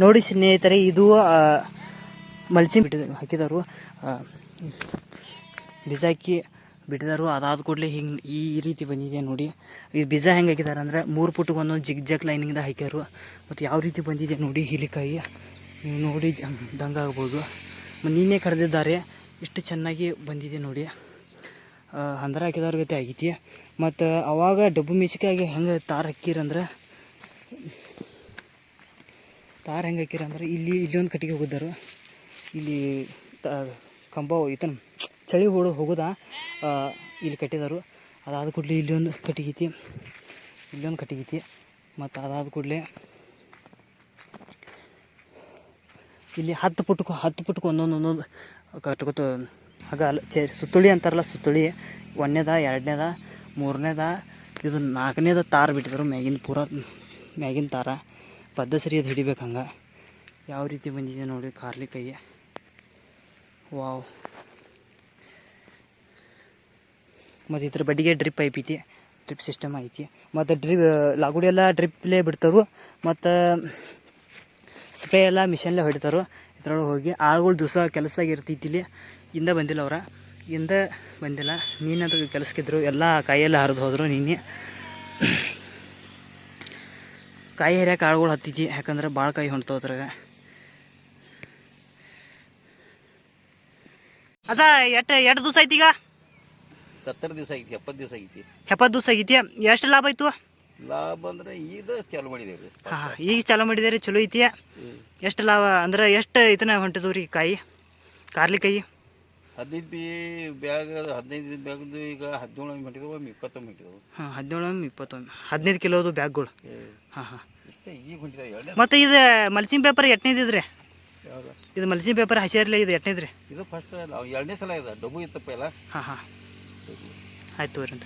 ನೋಡಿ ಸ್ನೇಹಿತರೆ, ಇದು ಮಲ್ಚಿ ಬಿಟ್ಟಿದ ಹಾಕಿದರು ಬೀಜ ಹಾಕಿ ಬಿಟ್ಟಿದಾರು ಅದಾದ ಕೂಡಲೇ ಹಿಂಗೆ ಈ ರೀತಿ ಬಂದಿದೆ ನೋಡಿ. ಈ ಬೀಜ ಹೆಂಗೆ ಹಾಕಿದ್ದಾರೆ ಅಂದರೆ ಮೂರು ಪುಟ್ಟಿಗೆ ಒಂದೊಂದು ಜಿಗ್ ಜಗ್ ಲೈನಿಂದ ಹಾಕ್ಯಾರು. ಮತ್ತು ಯಾವ ರೀತಿ ಬಂದಿದೆ ನೋಡಿ ಹಿಲಿಕಾಯಿ. ನೀವು ನೋಡಿ ದಂಗಾಗ್ಬೋದು ಮತ್ತು ನಿನ್ನೆ ಕಡ್ದಿದ್ದಾರೆ. ಇಷ್ಟು ಚೆನ್ನಾಗಿ ಬಂದಿದೆ ನೋಡಿ. ಹಂದ್ರ ಹಾಕಿದಾರ ಗತಿ ಆಗೈತಿ. ಮತ್ತು ಅವಾಗ ಡಬ್ಬು ಮೆಣಸಿಕಾಯಿಗೆ ಹೆಂಗೆ ತಾರು ಹಾಕಿರಂದ್ರೆ ತಾರು ಹೆಂಗೆ ಹಾಕಿರಂದ್ರೆ ಇಲ್ಲಿ ಇಲ್ಲಿ ಒಂದು ಕಟ್ಟಿಗೆ ಹೋಗಿದ್ದರು. ಇಲ್ಲಿ ತ ಕಂಬ ಈತನ ಚಳಿ ಹೊಡು ಹೋಗೋದ? ಇಲ್ಲಿ ಕಟ್ಟಿದಾರು. ಅದಾದ ಕೂಡಲೇ ಇಲ್ಲಿ ಒಂದು ಕಟ್ಟಿಗೈತಿ ಇಲ್ಲೊಂದು ಕಟ್ಟಿಗೈತಿ ಮತ್ತು ಅದಾದ ಕೂಡಲೇ ಇಲ್ಲಿ ಹತ್ತು ಪುಟ್ಕು ಹತ್ತು ಪುಟ್ಕು ಒಂದೊಂದು ಒಂದೊಂದು ಕಟ್ಕೋತ ಆಗ ಚೆ ಸುತ್ತುಳಿ ಅಂತಾರಲ್ಲ ಸುತ್ತುಳಿ, ಒಂದನೇದ, ಎರಡನೇದ, ಮೂರನೇದ, ಇದು ನಾಲ್ಕನೇದ ತಾರು ಬಿಟ್ಟಿದ್ರು ಮ್ಯಾಗಿನ ಪೂರ ಮ್ಯಾಗಿನ ತಾರ. ಪದ್ಧಸರಿ ಅದು ಹಿಡಿಬೇಕು ಹಂಗೆ. ಯಾವ ರೀತಿ ಬಂದಿದೆ ನೋಡಿ ಕಾರ್ಲಿ ಕೈ. ವಾವ್. ಮತ್ತು ಇದ್ರ ಬಡ್ಡಿಗೆ ಡ್ರಿಪ್ ಐತಿ ಡ್ರಿಪ್ ಸಿಸ್ಟಮ್ ಐತಿ. ಮತ್ತು ಡ್ರಿಪ್ ಲಾಗುಡಿ ಎಲ್ಲ ಡ್ರಿಪ್ಲೇ ಬಿಡ್ತಾರೆ, ಮತ್ತು ಸ್ಪ್ರೇ ಎಲ್ಲ ಮಿಷನ್ಲೇ ಹೊಡಿತಾರೆ. ಇದ್ರೊಳಗೆ ಹೋಗಿ ಆಳುಗಳು ದಿವಸ ಕೆಲಸದಾಗ ಇರ್ತೈತಿ ಇಲ್ಲಿ. ಇಂದ ಬಂದಿಲ್ಲ ಅವ್ರ. ಇಂದ ಬಂದಿಲ್ಲ. ನೀನಂತ ಕೆಲಸಕ್ಕಿದ್ರು, ಎಲ್ಲ ಕೈಯಲ್ಲಿ ಹರಿದು ಹೋದರು ನೀನೆ. ಕಾಯಿ ಹರಿಯ ಆಳುಗಳು ಹತ್ತೈತಿ ಯಾಕಂದ್ರೆ ಭಾಳ ಕಾಯಿ ಹೊಂಟ್ತಾವ ಅದ್ರಾಗ. ಅದ ಎಷ್ಟು ಎಷ್ಟು ದಿವಸ ಐತಿ ಈಗ? ಸತ್ತರ ದಿವಸ ಐತಿ ಎಪ್ಪತ್ತು ದಿವಸ ಐತಿ ಎಪ್ಪತ್ತು ದಿವಸ ಐತಿ ಎಷ್ಟು ಲಾಭ ಆಯ್ತು? ಲಾಭ ಅಂದ್ರೆ ಈಗ ಚಾಲು ಮಾಡಿದೇವ್ರಿ. ಹಾಂ ಹಾಂ ಈಗ ಚಾಲು ಮಾಡಿದೇರಿ ಚಲೋ ಐತಿ ಎಷ್ಟು ಲಾಭ ಅಂದ್ರೆ ಎಷ್ಟು ಇದನ್ನ ಹೊಂಟಿದ್ವು ರೀ ಕಾಯಿ? ಕಾರ್ಲಿಕಾಯಿ ಹದಿನೈದು ಬಿ ಬ್ಯಾಗ್ ಹದಿನೈದು ಬ್ಯಾಗ್ದು ಈಗ ಹದಿನೇಳು ಮಿಂಟಿದವು ಒಮ್ಮೆ ಇಪ್ಪತ್ತೊಮ್ಮೆ ಮಿಂಟಿದವು ಹಾಂ ಹದಿನೇಳು ಇಪ್ಪತ್ತೊಮ್ಮೆ ಹದಿನೈದು ಕಿಲೋದು ಬ್ಯಾಗ್ಗಳು. ಹಾಂ ಹಾಂ. ಇಷ್ಟೇ ಈಗ ಹೊಂಟಿದೆ ಎರಡನೇ ಮತ್ತು ಇದು ಮಲ್ಚಿಂಗ್ ಪೇಪರ್ ಎಟ್ನೇದು ಎಟ್ನೇದಿದ್ರಿ ಯಾವ್ದು? ಇದು ಮಲ್ಚಿಂಗ್ ಪೇಪರ್ ಹಸಿರಲ್ಲ ಇದು ಎಟ್ನೇದ್ರಿ ಇದು ಫಸ್ಟ್ ಎರಡನೇ ಸಲ ಇದೆ ಡಬ್ಬು ಇತ್ತಪ್ಪ ಎಲ್ಲ. ಹಾಂ ಹಾಂ. ಆಯ್ತು ಅಂತ.